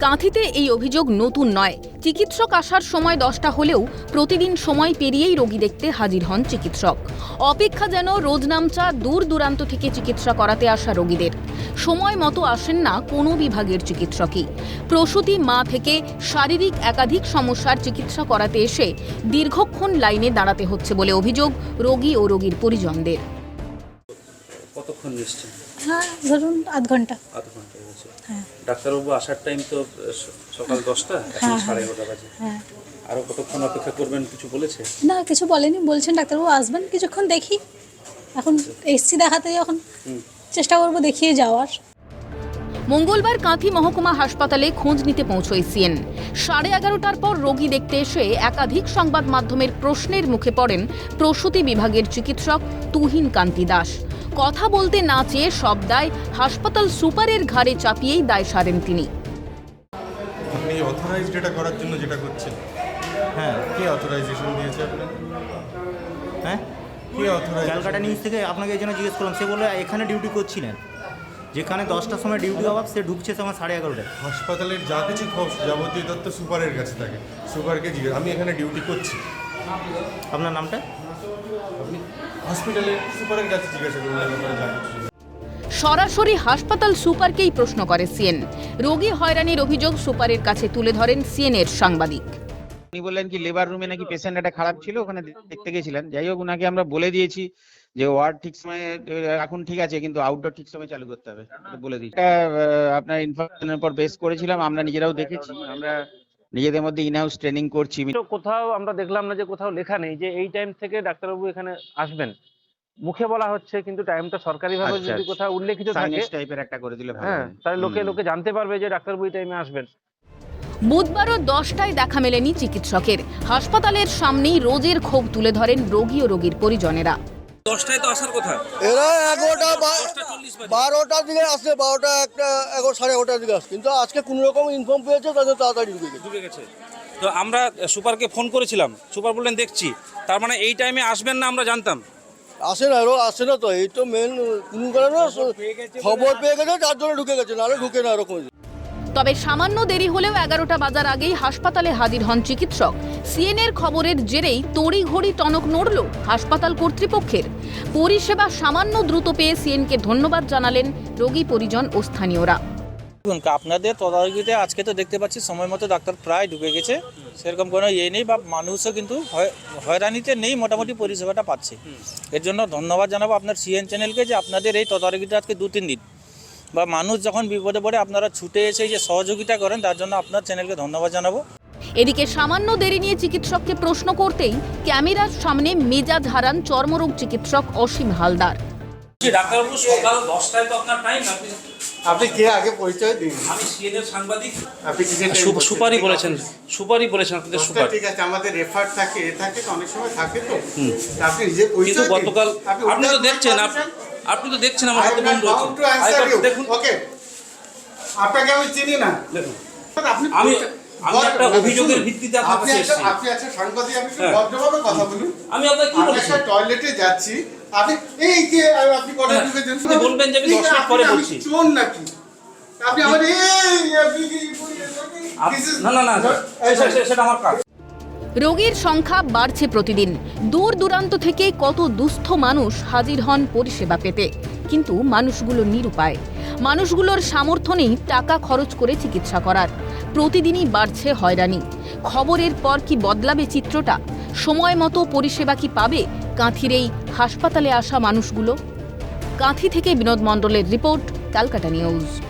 কাঁথিতে এই অভিযোগ নতুন নয়। চিকিৎসক আসার সময় দশটা হলেও প্রতিদিন সময় পেরিয়েই রোগী দেখতে হাজির হন চিকিৎসক। অপেক্ষা যেন রোজ নামচা দূর দূরান্ত থেকে চিকিৎসা করাতে আসা রোগীদের। সময় মতো আসেন না কোনো বিভাগের চিকিৎসকই। প্রসূতি মা থেকে শারীরিক একাধিক সমস্যার চিকিৎসা করাতে এসে দীর্ঘক্ষণ লাইনে দাঁড়াতে হচ্ছে বলে অভিযোগ রোগী ও রোগীর পরিজনদের। কতক্ষণ এসছেন হ্যাঁ ধরুন আধ ঘণ্টা। আধ ঘণ্টা হয়েছে হ্যাঁ। ডাক্তারবাবু আসার টাইম তো সকাল দশটা এখন হ্যাঁ, সাড়ে হ্যাঁ। এগারোটা বাজে। হ্যাঁ। আরও কতক্ষণ অপেক্ষা করবেন কিছু বলেছে? না কিছু বলেনি বলছেন ডাক্তারবাবু আসবেন কিছুক্ষণ দেখি। এখন এসছি দেখাতে যখন চেষ্টা করব দেখিয়ে যাওয়ার। মঙ্গলবার কাঁথি মহকুমা হাসপাতালে খোঁজ নিতে পৌঁছয় সিএন। সাড়ে এগারোটার পর রোগী দেখতে এসে একাধিক সংবাদ মাধ্যমের প্রশ্নের মুখে পড়েন প্রসূতি বিভাগের চিকিৎসক তুহিন কান্তি দাস। কথা বলতে না চেয়ে সব দায় হাসপাতাল সুপারের ঘাড়ে চাপিয়েই দায় সারেন তিনি। আপনি অথরাইজড এটা করার জন্য যেটা করছেন? হ্যাঁ কে অথরাইজেশন দিয়েছে আপনার হ্যাঁ? কে অথরাইজেশন ক্যালকাটা নিউজ থেকে আপনাকে এই জন্য জিজ্ঞেস করলাম সে বলে এখানে ডিউটি করছিলেন। যেখানে দশটার সময় ডিউটি হওয়ার সে ঢুকছে সময় সাড়ে এগারোটায়। হাসপাতালের যা কিছু খবর যাবতীয় তথ্য সুপারের কাছে থাকে। সুপারকে জিজ্ঞেস আমি এখানে ডিউটি করছি। আপনার নামটা? আপনি হসপিটালের সুপারের কাছে জিজ্ঞাসা করুন সরাসরি হাসপাতাল সুপারকেই প্রশ্ন করে সিএন। রোগী হয়রানির অভিযোগ সুপারের কাছে তুলে ধরেন সিএন এর সাংবাদিক। উনি বললেন কি লেবার রুমে নাকি পেশেন্ট একটা খারাপ ছিল ওখানে দেখতে গেছিলেন। যাই হোক ওনাকে আমরা বলে দিয়েছি যে ওয়ার্ড ঠিক সময়ে এখন ঠিক আছে কিন্তু আউটডোর ঠিক সময় চালু করতে হবে। বলে দিয়েছি। এটা, আহ, আপনার ইনফরমেশনের উপর বেস করেছিলাম আমরা নিজেরাও দেখেছি আমরা নিজেদের মধ্যে ইনহাউস ট্রেনিং করছি। কোথাও আমরা দেখলাম না যে কোথাও লেখা নেই যে এই টাইম থেকে ডাক্তারবাবু এখানে আসবেন। মুখে বলা হচ্ছে কিন্তু টাইমটা সরকারিভাবে আচ্ছা, যদি আচ্ছা। কোথাও উল্লেখিত থাকে টাইপের একটা করে দিলে ভালো হ্যাঁ তাহলে লোকে লোকে জানতে পারবে যে ডাক্তারবাবু এই টাইমে আসবেন। বুধবারও দশটায় দেখা মেলেনি চিকিৎসকের। হাসপাতালের সামনেই রোজের ক্ষোভ তুলে ধরেন রোগী ও রোগীর পরিজনেরা। দশটায় তো আসার কথা। এরা এগারোটা বারোটার দিকে আসছে বারোটা একটা এগারো সাড়ে এগারোটার দিকে আসছে কিন্তু আজকে কোনো রকম ইনফর্ম পেয়েছে তাদের তাড়াতাড়ি ঢুকে গেছে। ঢুকে গেছে। তো আমরা সুপারকে ফোন করেছিলাম। সুপার বললেন দেখছি। তার মানে এই টাইমে আসবেন না আমরা জানতাম? আসে না এরও আসে না তো। এই তো মেন কোনো কারণে? খবর পেয়ে গেছে যার জন্য ঢুকে গেছে নাহলে ঢুকে না এরকম তবে সামান্য দেরি হলেও এগারোটা বাজার আগেই হাসপাতালে হাজির হন চিকিৎসক। সিএনএর খবরের জেরেই তড়িঘড়ি টনক নড়ল হাসপাতাল কর্তৃপক্ষের। পরিষেবা সামান্য দ্রুত পেয়ে সিএনকে ধন্যবাদ জানালেন রোগী পরিজন ও স্থানীয়রা। দেখুন আপনাদের তদারকিতে আজকে তো দেখতে পাচ্ছি সময় মতো ডাক্তার প্রায় ঢুকে গেছে। সেরকম কোনো ইয়ে নেই বা মানুষও কিন্তু হয়- হয়রানিতে নেই মোটামুটি পরিষেবাটা পাচ্ছে। এর জন্য ধন্যবাদ জানাব আপনার সিএন চ্যানেলকে যে আপনাদের এই তদারকিটা আজকে দু তিন দিন। বা মানুষ যখন বিপদে পড়ে আপনারা ছুটে এসে যে সহযোগিতা করেন তার জন্য আপনার চ্যানেলকে ধন্যবাদ জানাব। এদিকে সামান্য দেরি নিয়ে চিকিৎসককে প্রশ্ন করতেই ক্যামেরার সামনে মেজাজ হারান চর্মরোগ চিকিৎসক অসীম হালদার। ডাক্তারবাবু সকাল দশটায় তো আপনার টাইম আপনি আপনি কে? আগে পরিচয় দিন। আমি সাংবাদিক। আপনি কিসে সু- সুপারই বলেছেন সুপারই বলেছেন আপনাদের সুপার। ঠিক আছে আমাদের রেফার থাকে এ থাকে তো অনেক সময় থাকে তো। আপনি নিজে কিন্তু পরিচয় গতকাল আপনি তো দেখছেন আপ- পারছেন? আপনি তো দেখছেন আমার am বন্ধ not আছে। answer আরেকবার you. দেখুন। Okay. আপনাকে আমি চিনি না। দেখুন। আপনি আমি আমি একটা অভিযোগের ভিত্তিতে আপনি আপনি একটা সাংবাদিক আমি হ্যাঁ। ভদ্রভাবে কথা বলুন আমি আপনাকে কি আমি একটা টয়লেটে যাচ্ছি। আপনি এই যে আপনি কটা হ্যাঁ, ঢুকেছেন আপনি বলবেন যে আমি ঠিক দশ মিনিট পরে বলছি। আমি চোর নাকি? আপনি আমার এই না না না সেটা আমার কাজ। রোগীর সংখ্যা বাড়ছে প্রতিদিন। দূর দূরান্ত থেকে কত দুস্থ মানুষ হাজির হন পরিষেবা পেতে। কিন্তু মানুষগুলো নিরুপায়। মানুষগুলোর সামর্থ্য নেই টাকা খরচ করে চিকিৎসা করার। প্রতিদিনই বাড়ছে হয়রানি। খবরের পর কি বদলাবে চিত্রটা? সময় মতো পরিষেবা কি পাবে কাঁথির এই হাসপাতালে আসা মানুষগুলো? কাঁথি থেকে বিনোদ মণ্ডলের রিপোর্ট, ক্যালকাটা নিউজ।